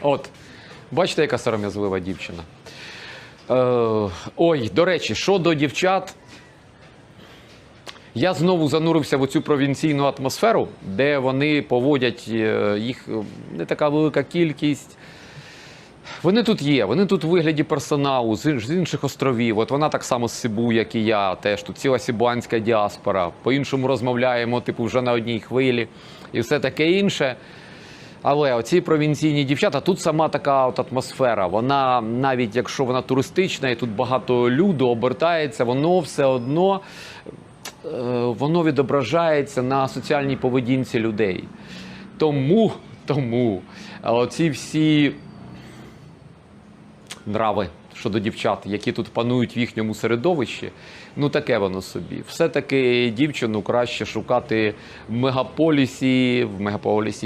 От, бачите, яка сором'язлива дівчина. Е, ой, до речі, щодо дівчат, я знову занурився в цю провінційну атмосферу, де вони поводять е, їх е, не така велика кількість. Вони тут є, вони тут у вигляді персоналу з інших островів. От вона так само з Сибу, як і я. Теж тут ціла сибуанська діаспора. По-іншому розмовляємо, типу, вже на одній хвилі і все таке інше. Але оці провінційні дівчата, тут сама така от атмосфера. Вона навіть якщо вона туристична і тут багато люду обертається, воно все одно е, воно відображається на соціальній поведінці людей. Тому, тому е, оці всі нрави щодо дівчат, які тут панують в їхньому середовищі, ну таке воно собі. Все-таки дівчину краще шукати в мегаполісі, в мегаполісі